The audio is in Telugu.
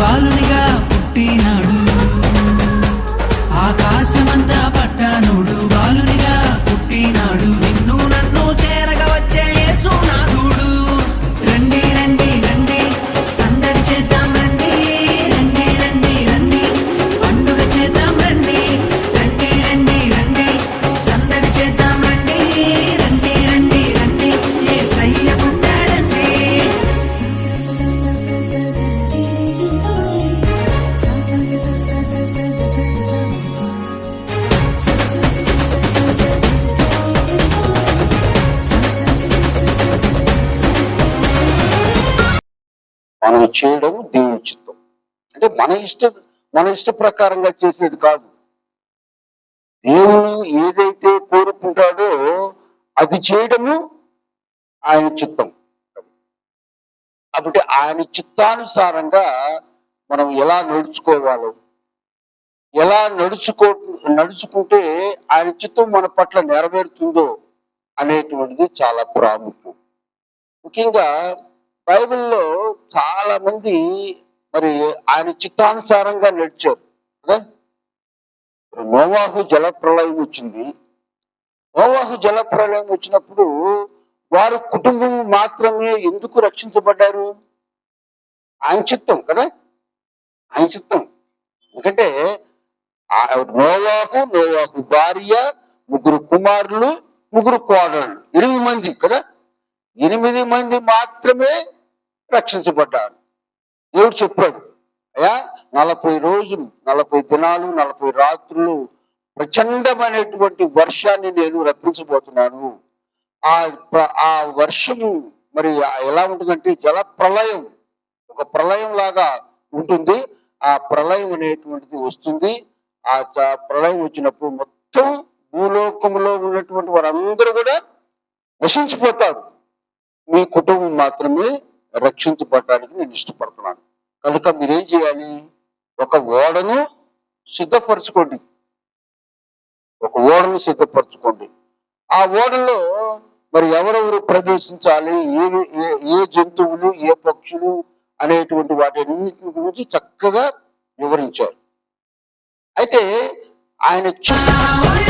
Valor మనం చేయడం దేవుని చిత్తం. అంటే మన ఇష్ట మన ఇష్ట ప్రకారంగా చేసేది కాదు. దేవుడు ఏదైతే కోరుకుంటాడో అది చేయడము ఆయన చిత్తం. కాబట్టి ఆయన చిత్తానుసారంగా మనం ఎలా నడుచుకోవాలో ఎలా నడుచుకో నడుచుకుంటే ఆయన చిత్తం మన పట్ల నెరవేరుతుందో అనేటువంటిది చాలా ప్రాముఖ్యం. ముఖ్యంగా బైబిల్లో చాలా మంది మరి ఆయన చిత్తానుసారంగా నడిచారు. కదా నోవాహు జల ప్రళయం వచ్చింది. నోవాహు జల ప్రళయం వచ్చినప్పుడు వారి కుటుంబం మాత్రమే ఎందుకు రక్షించబడ్డారు? ఆయన చిత్తం కదా? ఆయన చిత్తం. ఎందుకంటే ఆ నోవాహు నోవాహు భార్య ముగ్గురు కుమారులు ముగ్గురు కోడళ్ళు. ఎనిమిది మంది కదా? ఎనిమిది మంది మాత్రమే రక్షించబడ్డారు దేవుడు చెప్పాడు అయ్యా నలభై రోజులు నలభై దినాలు నలభై రాత్రులు ప్రచండమైనటువంటి వర్షాన్ని నేను రప్పించబోతున్నాను. ఆ ప్ర- ఆ వర్షము మరి ఎలా ఉంటుందంటే జల ప్రళయం ఒక ప్రళయం లాగా ఉంటుంది. ఆ ప్రళయం అనేటువంటిది వస్తుంది. ఆ చ- ప్రళయం వచ్చినప్పుడు మొత్తం భూలోకంలో ఉన్నటువంటి వారందరూ కూడా నశించిపోతారు. మీ కుటుంబం మాత్రమే రక్షించబడడానికి నేను ఇష్టపడుతున్నాను. కనుక మీరేం చేయాలి? ఒక ఓడను సిద్ధపరచుకోండి. ఒక ఓడను సిద్ధపరచుకోండి. ఆ ఓడలో మరి ఎవరెవరు ప్రవేశించాలి? ఏ ఏ- ఏ జంతువులు ఏ పక్షులు అనేటువంటి వాటి గురించి చక్కగా వివరించారు. అయితే ఆయన చి-